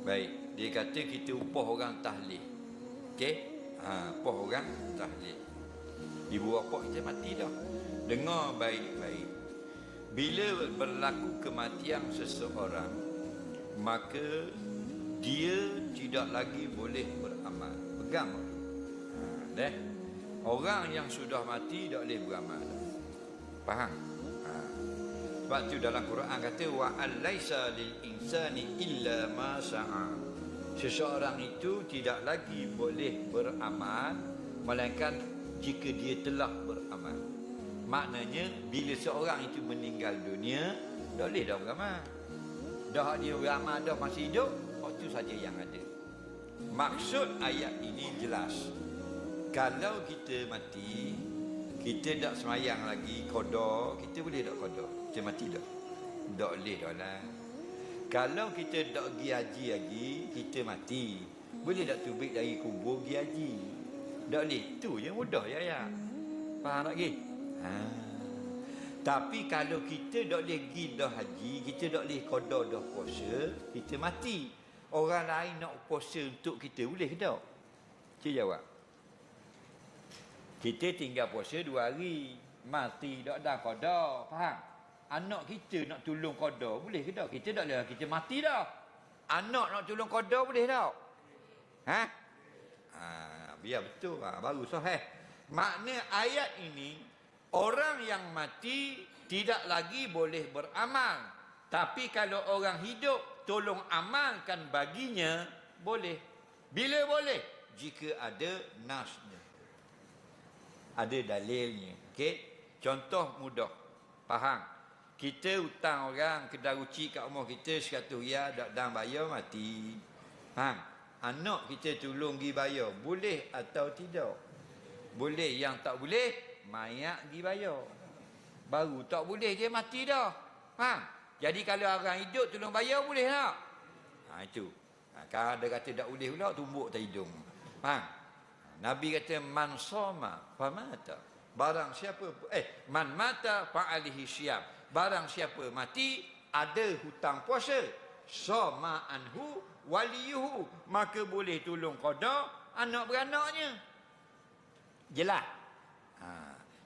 Baik, dia kata kita upah orang tahlil. Okey? Ha, upah orang tahlil. Ibu bapa kita mati dah. Dengar baik-baik. Bila berlaku kematian seseorang, maka dia tidak lagi boleh beramal. Pegang. Ha, deh. Orang yang sudah mati tak boleh beramal. Faham? Sebab tu dalam Quran kata wa alaysa lil insani illa ma sa'a. Seseorang itu tidak lagi boleh beramal melainkan jika dia telah beramal. Maknanya bila seorang itu meninggal dunia, tak boleh dah beramal. Dah dia beramal dah masih hidup, waktu saja yang ada. Maksud ayat ini jelas. Kalau kita mati, kita tak semayang lagi kodoh, kita boleh tak kodoh? Kita mati dah. Tak boleh dah lah. Kalau kita tak pergi haji lagi, kita mati. Boleh tak tubik dari kubur pergi haji? Tak boleh. Itu je mudah ya ya. Faham tak lagi? Ha. Tapi kalau kita tak boleh pergi dah haji, kita tak boleh kodoh dah puasa, kita mati. Orang lain nak puasa untuk kita, boleh ke tak? Cik jawab. Kita tinggal puasa dua hari. Mati tak ada qada. Faham? Anak kita nak tolong qada. Boleh ke tak? Kita tak boleh. Kita mati dah. Anak nak tolong qada boleh tak? Ha? Ha, biar betul. Ha, baru sahih. Makna ayat ini, orang yang mati tidak lagi boleh beramal. Tapi kalau orang hidup, tolong amalkan baginya, boleh. Bila boleh? Jika ada nasnya ada dalilnya. Okey. Contoh mudah. Faham? Kita hutang orang kedai ruci kat rumah kita 100 riyal dak dan bayar mati. Faham? Anak kita tolong pergi bayar. Boleh atau tidak? Boleh. Yang tak boleh, mayat pergi bayar. Baru tak boleh dia mati dah. Faham? Jadi kalau orang hidup tolong bayar boleh tak? Ha itu. Ha, kalau ada kata tak boleh pula tumbuk tak hidung. Faham? Nabi kata man soma famata. Barang siapa eh man mata fa alihi syam. Barang siapa mati ada hutang puasa. Soma anhu waliyuhu maka boleh tolong qada anak beranaknya. Jelas. Ha.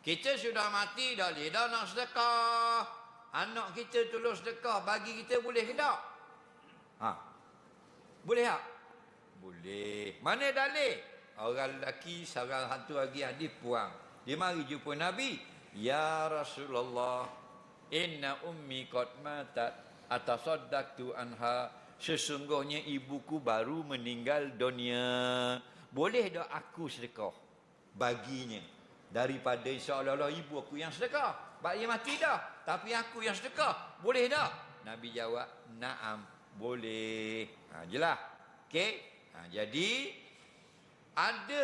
Kita sudah mati dah boleh dah nak sedekah. Anak kita tolong sedekah bagi kita boleh ke tak? Ha. Boleh tak? Boleh. Mana dalil? Orang lelaki seorang hantu lagi hadis puang. Dia mari jumpa Nabi. Ya Rasulullah, inna ummi qad matat atasaddaqtu anha. Sesungguhnya ibuku baru meninggal dunia. Boleh tak aku sedekah baginya? Daripada insya-Allah ibu aku yang sedekah. Bak dia mati dah, tapi aku yang sedekah. Boleh tak? Nabi jawab, "Na'am, boleh." Ha, jelas. Okey? Ha, jadi ada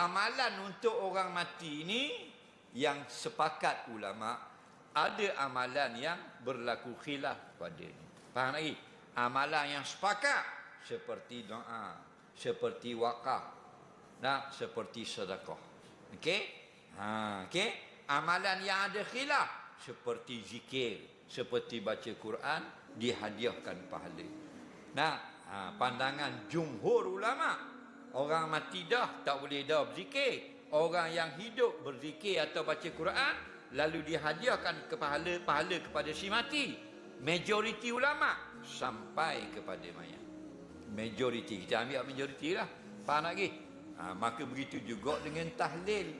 amalan untuk orang mati ini yang sepakat ulama ada amalan yang berlaku khilaf pada ini. Faham lagi? Amalan yang sepakat seperti doa, seperti wakaf, nah seperti sedekah. Okey? Ha, okey? Amalan yang ada khilaf seperti zikir, seperti baca Quran dihadiahkan pahala. Nah, ha, pandangan jumhur ulama Orang mati dah tak boleh dah berzikir. Orang yang hidup berzikir atau baca Quran lalu dihadiahkan kepada pahala kepada si mati. Majoriti ulama sampai kepada mayat. Majoriti kita ambil majoriti lah. Faham lagi? Ha, maka begitu juga dengan tahlil.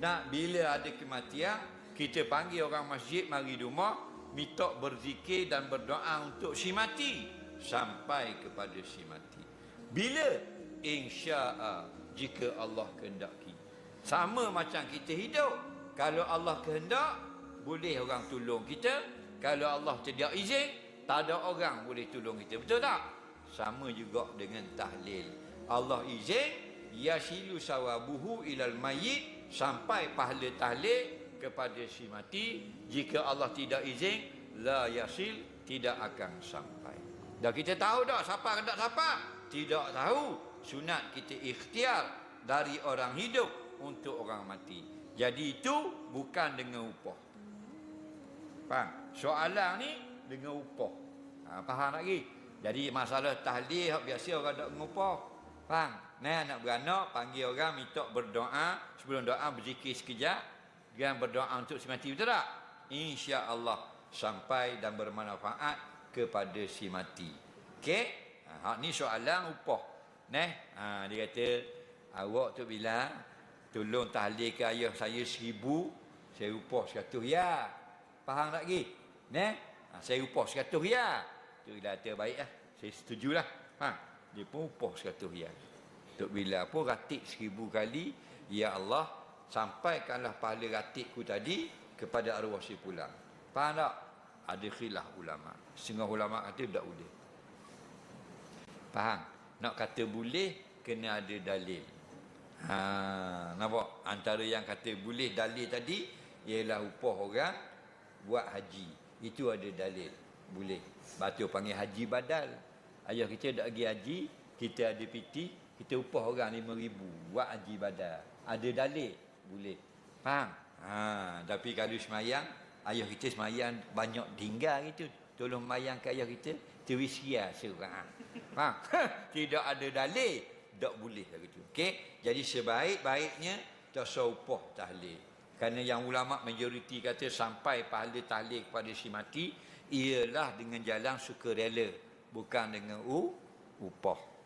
Nah, bila ada kematian, kita panggil orang masjid mari rumah, minta berzikir dan berdoa untuk si mati sampai kepada si mati. Bila insya'a jika Allah kehendaki. Sama macam kita hidup. Kalau Allah kehendak, boleh orang tolong kita. Kalau Allah tidak izin, tak ada orang boleh tolong kita. Betul tak? Sama juga dengan tahlil. Allah izin, yasilu sawabuhu ilal mayyit sampai pahala tahlil kepada si mati. Jika Allah tidak izin, la yasil tidak akan sampai. Dah kita tahu dah siapa hendak siapa? Tidak tahu sunat kita ikhtiar dari orang hidup untuk orang mati. Jadi itu bukan dengan upah. Faham? Soalan ni dengan upah. Ha, faham lagi? Jadi masalah tahlil biasa orang tak ngupah. Faham? Nah, anak beranak panggil orang minta berdoa, sebelum doa berzikir sekejap, dan berdoa untuk si mati betul tak? Insya-Allah sampai dan bermanfaat kepada si mati. Okey? Ha, ni soalan upah. Neh, ha, dia kata awak tu bila tolong tahlil ke ayah saya seribu, saya upah seratus ya. Faham tak lagi? Neh, ha, saya upah seratus ya. Tu bila terbaik lah. Saya setujulah. Ha, dia pun upah seratus ya. Tok bila pun ratik seribu kali, Ya Allah, sampaikanlah pahala ratikku tadi kepada arwah si pulang. Faham tak? Ada khilaf ulama. Setengah ulama kata tak boleh. Faham? Nak kata boleh, kena ada dalil. Ha, nampak? Antara yang kata boleh dalil tadi, ialah upah orang buat haji. Itu ada dalil. Boleh. Batu panggil haji badal. Ayah kita tak pergi haji, kita ada piti, kita upah orang RM5,000 buat haji badal. Ada dalil. Boleh. Faham? Ha, tapi kalau semayang, ayah kita semayang banyak tinggal gitu. Tolong mayang ke ayah kita, terisia seorang. Faham? Tidak ada dalil, tak boleh lah gitu. Okey? Jadi sebaik-baiknya tak upah tahlil. Kerana yang ulama majoriti kata sampai pahala tahlil kepada si mati ialah dengan jalan sukarela bukan dengan u upah.